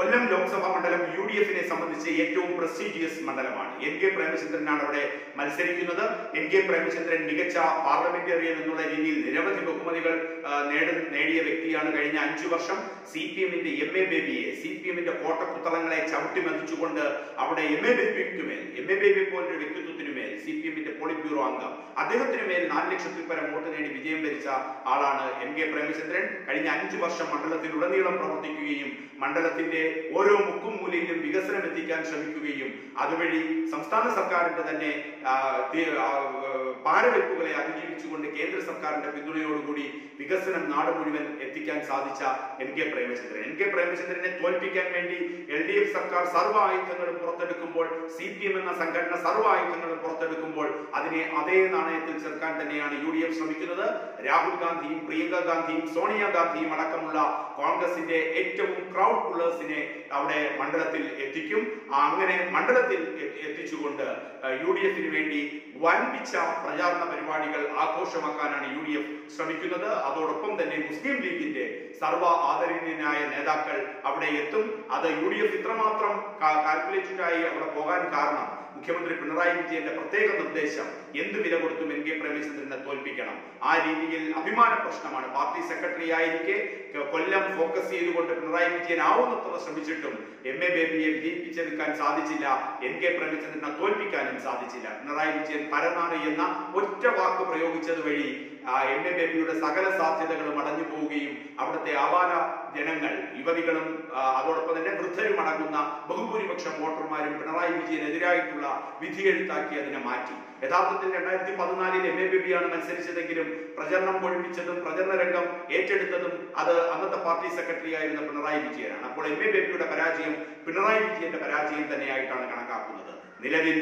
കൊല്ലം ലോക്സഭാ മണ്ഡലം U D എഫിനെ സംബന്ധിച്ച് ഏറ്റവും പ്രസ്റ്റീജിയസ് മണ്ഡലമാണ്. എൻ കെ പ്രേമചന്ദ്രനാണ് അവിടെ മത്സരിക്കുന്നത്. എൻ കെ പ്രേമചന്ദ്രൻ മികച്ച പാർലമെന്റേറിയൻ എന്നുള്ള രീതിയിൽ നിരവധി ബഹുമതികൾ നേടിയ വ്യക്തിയാണ് കഴിഞ്ഞ അഞ്ചു വർഷം. സി പി എമ്മിന്റെ എം എ ബേബിയെ സി പി എമ്മിന്റെ കോട്ടക്കുത്തളങ്ങളെ ചവിട്ടി മതിച്ചുകൊണ്ട് അവിടെ എം എ ബേബിക്കുമേൽ എം എ ബേബി പോലൊരു വ്യക്തിത്വത്തിനുമേൽ സി പി എമ്മിന്റെ പോളിറ്റ് ബ്യൂറോ അംഗം. അദ്ദേഹത്തിന് മേൽ നാല് ലക്ഷത്തിൽ പരം വോട്ട് നേടി വിജയം വരിച്ച ആളാണ് എം കെ പ്രേമചന്ദ്രൻ. കഴിഞ്ഞ അഞ്ചു വർഷം മണ്ഡലത്തിലുടനീളം പ്രവർത്തിക്കുകയും മണ്ഡലത്തിന്റെ ഓരോ മുക്കും മൂലയിലും വികസനം എത്തിക്കാൻ ശ്രമിക്കുകയും അതുവഴി സംസ്ഥാന സർക്കാരിന്റെ തന്നെ പാരവെപ്പുകളെ അതിജീവിച്ചുകൊണ്ട് കേന്ദ്ര സർക്കാരിന്റെ പിന്തുണയോടുകൂടി വികസനം നാട് മുഴുവൻ എത്തിക്കാൻ സാധിച്ച N K Premachandran. N K പ്രേമചന്ദ്രനെ തോൽപ്പിക്കാൻ വേണ്ടി എൽ ഡി എഫ് സർക്കാർ സർവ ആയുധങ്ങളും പുറത്തെടുക്കുമ്പോൾ സി പി എം എന്ന സംഘടന സർവ ആയുധങ്ങളും പുറത്തെടുക്കുമ്പോൾ അതിനെ അതേ നാണയത്തിൽ ചേർക്കാൻ തന്നെയാണ് യു ഡി എഫ് ശ്രമിക്കുന്നത്. രാഹുൽ ഗാന്ധിയും പ്രിയങ്ക ഗാന്ധിയും സോണിയ ഗാന്ധിയും അടക്കമുള്ള കോൺഗ്രസിന്റെ ഏറ്റവും ക്രൗഡ് പുള്ളേഴ്സിനെ അവിടെ മണ്ഡലത്തിൽ എത്തിക്കും. അങ്ങനെ മണ്ഡലത്തിൽ എത്തിച്ചുകൊണ്ട് യു ഡി എഫിന് വേണ്ടി വൻപിച്ച പ്രചാരണ പരിപാടികൾ ആഘോഷമാക്കാനാണ് യു ഡി എഫ് ശ്രമിക്കുന്നത്. അതോടൊപ്പം തന്നെ മുസ്ലിം ലീഗിന്റെ സർവ ആദരണീയനായ നേതാക്കൾ അവിടെ എത്തും. അത് യു ഡി എഫ് ഇത്രമാത്രം കാൽക്കുലേറ്റഡായി അവിടെ പോകാൻ കാരണം മുഖ്യമന്ത്രി പിണറായി വിജയന്റെ പ്രത്യേക നിർദ്ദേശം എന്ത് വില കൊടുത്തും എൻ കെ പ്രേമചന്ദ്രനെ തോൽപ്പിക്കണം. ആ രീതിയിൽ അഭിമാന പ്രശ്നമാണ്. പാർട്ടി സെക്രട്ടറി ആയിരിക്കെ കൊല്ലം ഫോക്കസ് ചെയ്തുകൊണ്ട് പിണറായി വിജയൻ ആവുന്നത്ര ശ്രമിച്ചിട്ടും എം എ ബേബിയെ വിജയിപ്പിച്ചെടുക്കാൻ സാധിച്ചില്ല. എൻ കെ പ്രേമചന്ദ്രനെ തോൽപ്പിക്കാനും സാധിച്ചില്ല. പിണറായി വിജയൻ പരനാണ് എന്ന ഒറ്റ വാക്ക് പ്രയോഗിച്ചത് വഴി എം എ ബേബിയുടെ സകല സാധ്യതകളും അടഞ്ഞു അവിടുത്തെ ആവാന ജനങ്ങൾ യുവതികളും അതോടൊപ്പം തന്നെ വൃദ്ധരും അടങ്ങുന്ന ബഹുഭൂരിപക്ഷം വോട്ടർമാരും പിണറായി വിജയനെതിരായിട്ടുള്ള വിധിയെഴുത്താക്കി അതിനെ മാറ്റി. യഥാർത്ഥത്തിൽ രണ്ടായിരത്തി പതിനാലിൽ എം എ ബേബിയാണ് മത്സരിച്ചതെങ്കിലും പ്രചരണം പൊഴിപ്പിച്ചതും പ്രചരണ രംഗം ഏറ്റെടുത്തതും അത് അന്നത്തെ പാർട്ടി സെക്രട്ടറി ആയിരുന്ന പിണറായി വിജയനാണ്. അപ്പോൾ എം എ ബേബിയുടെ പരാജയം പിണറായി വിജയന്റെ പരാജയം തന്നെയായിട്ടാണ് കണക്കാക്കുന്നത്. നിലവിൽ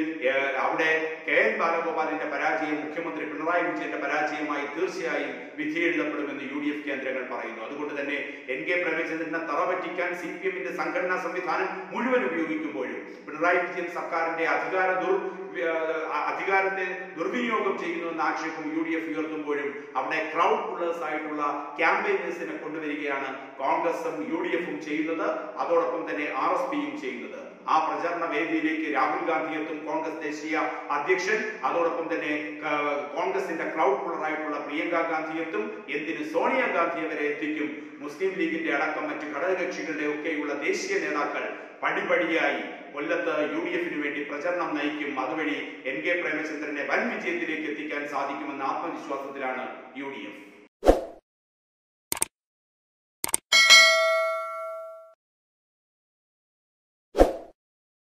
അവിടെ കെ എൻ ബാലഗോപാലിന്റെ പരാജയം മുഖ്യമന്ത്രി പിണറായി വിജയന്റെ പരാജയമായി തീർച്ചയായും വിധിയെഴുതപ്പെടുമെന്ന് യു ഡി എഫ് കേന്ദ്രങ്ങൾ പറയുന്നു. അതുകൊണ്ട് തന്നെ എൻ കെ പ്രേമചന്ദ്രനെ തറപറ്റിക്കാൻ സി പി എമ്മിന്റെ സംഘടനാ സംവിധാനം മുഴുവൻ ഉപയോഗിക്കുമ്പോഴും പിണറായി വിജയൻ സർക്കാരിന്റെ അധികാര ദുർ അധികാരത്തെ ദുർവിനിയോഗം ചെയ്യുന്നു എന്ന ആക്ഷേപം യു ഡി എഫ് ഉയർത്തുമ്പോഴും അവിടെ ക്രൗഡ് പുള്ളേഴ്സ് ആയിട്ടുള്ള ക്യാമ്പയിനേഴ്സിനെ കൊണ്ടുവരികയാണ് കോൺഗ്രസും യു ഡി എഫും ചെയ്യുന്നത്. അതോടൊപ്പം തന്നെ ആർ എസ് പിയും ചെയ്യുന്നത്. ആ പ്രചരണ വേദിയിലേക്ക് രാഹുൽ ഗാന്ധി എത്തും കോൺഗ്രസ് ദേശീയ അധ്യക്ഷൻ. അതോടൊപ്പം തന്നെ കോൺഗ്രസിന്റെ ക്രൗഡ് പുള്ളറായിട്ടുള്ള പ്രിയങ്ക ഗാന്ധി എത്തും. എന്തിന് സോണിയാഗാന്ധി വരെ എത്തിക്കും? മുസ്ലിം ലീഗിന്റെ അടക്കം മറ്റ് ഘടകകക്ഷികളുടെ ഒക്കെയുള്ള ദേശീയ നേതാക്കൾ പടിപടിയായി കൊല്ലത്ത് യു ഡി എഫിന് വേണ്ടി പ്രചരണം നയിക്കും. അതുവഴി എൻ കെ പ്രേമചന്ദ്രനെ വൻ വിജയത്തിലേക്ക് എത്തിക്കാൻ സാധിക്കുമെന്ന ആത്മവിശ്വാസത്തിലാണ് യു ഡി എഫ്.